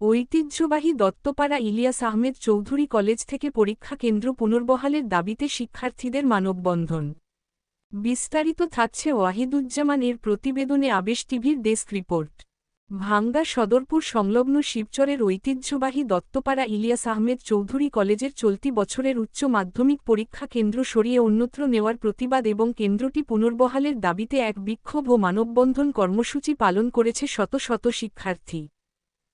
ঐতিহ্যবাহী দত্তপাড়া ইলিয়াস আহমেদ চৌধুরী কলেজ থেকে পরীক্ষা কেন্দ্র পুনর্বহালের দাবিতে শিক্ষার্থীদের মানববন্ধন। বিস্তারিত থাকছে ওয়াহিদুজ্জামান এর প্রতিবেদনে আবেশ টিভির ডেস্ক রিপোর্ট। ভাঙ্গা সদরপুর সংলগ্ন শিবচরের ঐতিহ্যবাহী দত্তপাড়া ইলিয়াস আহমেদ চৌধুরী কলেজের চলতি বছরের উচ্চ মাধ্যমিক পরীক্ষা কেন্দ্র সরিয়ে অন্যত্র নেওয়ার প্রতিবাদ এবং কেন্দ্রটি পুনর্বহালের দাবিতে এক বিক্ষোভ ও মানববন্ধন কর্মসূচি পালন করেছে শত শত শিক্ষার্থী।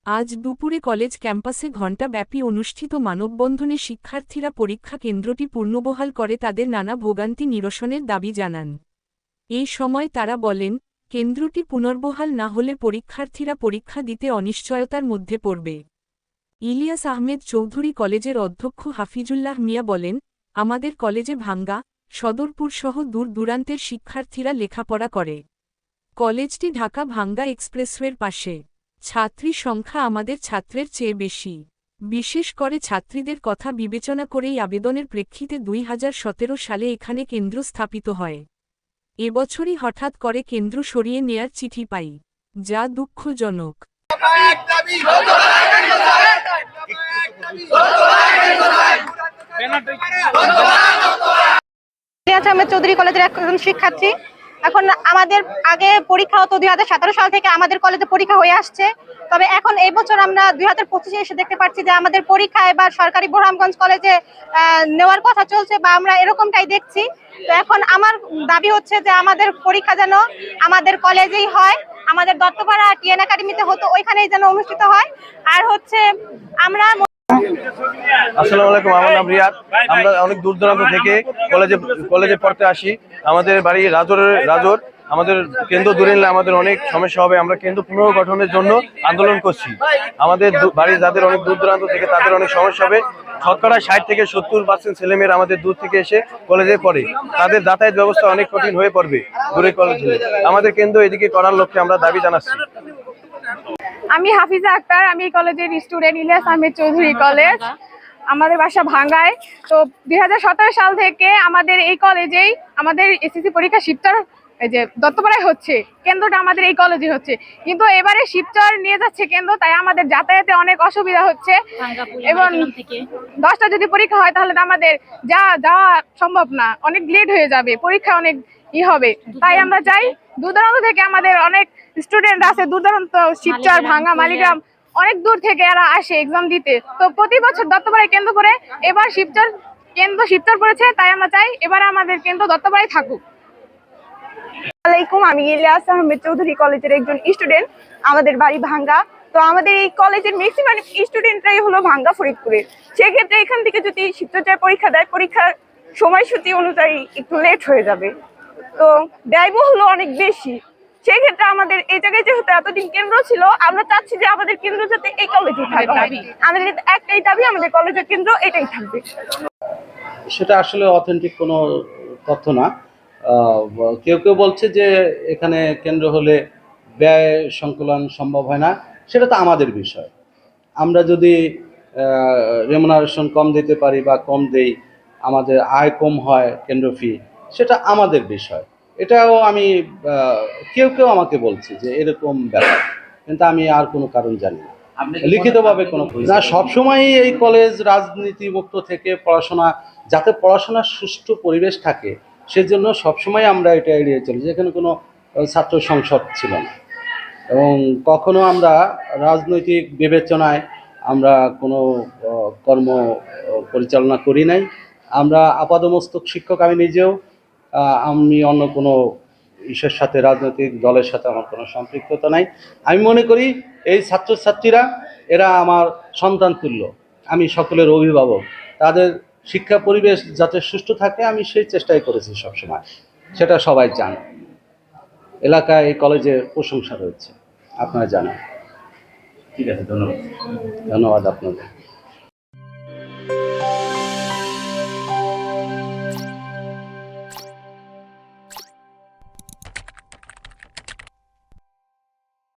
আজ দুপুরে কলেজ ক্যাম্পাসে ঘণ্টাব্যাপী অনুষ্ঠিত মানববন্ধনে শিক্ষার্থীরা পরীক্ষা কেন্দ্রটি পূর্ণবহাল করে তাদের নানা ভোগান্তি নিরসনের দাবি জানান। এই সময় তারা বলেন, কেন্দ্রটি পুনর্বহাল না হলে পরীক্ষার্থীরা পরীক্ষা দিতে অনিশ্চয়তার মধ্যে পড়বে। ইলিয়াস আহমেদ চৌধুরী কলেজের অধ্যক্ষ হাফিজুল্লাহ মিয়া বলেন, আমাদের কলেজে ভাঙ্গা, সদরপুর সহ দূর দূরান্তের শিক্ষার্থীরা লেখাপড়া করে। কলেজটি ঢাকা ভাঙ্গা এক্সপ্রেসওয়ের পাশে। ছাত্রী সংখ্যা আমাদের ছাত্রের চেয়ে বেশি। বিশেষ করে ছাত্রীদের কথা বিবেচনা করেই আবেদনের প্রেক্ষিতে দুই হাজার সতেরো সালে এখানে কেন্দ্র স্থাপিত হয়। এবছরই হঠাৎ করে কেন্দ্র সরিয়ে নেয়ার চিঠি পাই যা দুঃখজনক। আহমেদ চৌধুরী কলেজের একজন শিক্ষার্থী। এখন আমাদের আগে পরীক্ষা হতো দুই হাজার সতেরো সাল থেকে আমাদের কলেজে পরীক্ষা হয়ে আসছে। তবে এখন এই বছর আমরা দুই হাজার পঁচিশে এসে দেখতে পাচ্ছি যে আমাদের পরীক্ষা এবার সরকারি বোরহামগঞ্জ কলেজে নেওয়ার কথা চলছে বা আমরা এরকমটাই দেখছি। তো এখন আমার দাবি হচ্ছে যে আমাদের পরীক্ষা যেন আমাদের কলেজেই হয়, আমাদের দত্তপাড়া টিএন একাডেমিতে হতো, ওইখানেই যেন অনুষ্ঠিত হয়। আর হচ্ছে আমরা আসসালামু আলাইকুম আমার নাম রিয়াদ। আমরা অনেক দূর দূরান্ত থেকে কলেজে কলেজে পড়তে আসি। আমাদের বাড়ি রাজরের রাজর। আমাদের কেন্দ্র দূরে নিলে আমাদের অনেক সমস্যা হবে। আমরা কেন্দ্র পুনর্গঠনের জন্য আন্দোলন করছি। আমাদের দু- বাড়ি যাদের অনেক দূর দূরান্ত থেকে তাদের অনেক সমস্যা হবে। শতকরা ষাট থেকে সত্তর পার্সেন্ট ছেলেমেয়েরা আমাদের দূর থেকে এসে কলেজে পড়ে। তাদের যাতায়াত ব্যবস্থা অনেক কঠিন হয়ে পড়বে দূরে কলেজ। আমাদের কেন্দ্র এদিকে করার লক্ষ্যে আমরা দাবি জানাচ্ছি। আমি হাফিজা আক্তার আমি কলেজের স্টুডেন্ট ইলিয়াস আহমেদ চৌধুরী কলেজ। আমাদের বাসা ভাঙ্গায়। তো দু হাজার সতেরো সাল থেকে আমাদের এই কলেজেই আমাদের এসএসসি পরীক্ষা শিবচর এই যে দত্তপাড়ায় হচ্ছে কেন্দ্রটা আমাদের এই কলেজে হচ্ছে। কিন্তু এবারে শিবচর নিয়ে যাচ্ছে কেন্দ্র তাই আমাদের যাতায়াতে অনেক অসুবিধা হচ্ছে। এবং দশটা যদি পরীক্ষা হয় তাহলে তো আমাদের যা যাওয়া সম্ভব না। অনেক লেট হয়ে যাবে পরীক্ষা অনেক ই হবে। তাই আমরা চাই দূর দূরান্ত থেকে আমাদের অনেক স্টুডেন্ট আছে দূর দূরান্ত শিবচর ভাঙ্গা মালিগ্রাম অনেক দূর থেকে এরা আসে এক্সাম দিতে। তো প্রতি বছর দত্তপাড়ায় কেন্দ্র করে এবার শিবচর, কেন্দ্র শিবচর পড়েছে, তাই আমরা চাই এবার আমাদের কেন্দ্র দত্তপাড়ায় থাকুক। আমি ইলিয়াস আহমেদ চৌধুরী কলেজের একজন স্টুডেন্ট, আমাদের বাড়ি ভাঙ্গা। তো আমাদের এই কলেজের ম্যাক্সিমাম স্টুডেন্টরাই হলো ভাঙ্গা ফরিদপুরের সেক্ষেত্রে এখান থেকে যদি শিক্ষার্থীরা পরীক্ষা দেয়, পরীক্ষার সময়সূচি অনুযায়ী একটু লেট হয়ে যাবে। তো ব্যয়বহুল অনেক বেশি। সেই ক্ষেত্রে আমাদের এই জায়গায় যেহেতু এতদিন কেন্দ্র ছিল আমরা চাচ্ছি যে আমাদের কেন্দ্র যাতে এই কলেজে থাকে আমাদের একটাই দাবি আমাদের কলেজের কেন্দ্র এটাই থাকবে। সেটা আসলে অথেন্টিক কোনো তথ্য না। কেউ কেউ বলছে যে এখানে কেন্দ্র হলে ব্যয় সংকলন সম্ভব হয় না। সেটা তো আমাদের বিষয়। আমরা যদি রেমুনারেশন কম দিতে পারি বা কম দেই আমাদের আয় কম হয় কেন্দ্র ফি সেটা আমাদের বিষয়। এটাও আমি কেউ কেউ আমাকে বলছে যে এরকম ব্যাপার। কিন্তু আমি আর কোনো কারণ জানি না। লিখিতভাবে কোনো না সবসময়ই এই কলেজ রাজনীতি মুক্ত থেকে পড়াশোনা যাতে পড়াশোনার সুষ্ঠু পরিবেশ থাকে সেজন্য সবসময় আমরা এটা এড়িয়ে চলি যেখানে কোনো ছাত্র সংসদ ছিল না। এবং কখনো আমরা রাজনৈতিক বিবেচনায় আমরা কোনো কর্ম পরিচালনা করি নাই। আমরা আপাদমস্তক শিক্ষক আমি নিজেও আমি অন্য কোনো ইসের সাথে রাজনৈতিক দলের সাথে আমার কোনো সম্পৃক্ততা নাই। আমি মনে করি এই ছাত্রছাত্রীরা এরা আমার সন্তান তুল্য। আমি সকলের অভিভাবক। তাদের শিক্ষা পরিবেশ যাতে সুষ্ঠু থাকে আমি সেই চেষ্টাই করেছি সবসময়। সেটা সবাই জানে। এলাকায় এই কলেজের প্রশংসা রয়েছে। আপনারা জানেন। ঠিক আছে ধন্যবাদ। ধন্যবাদ আপনাদের।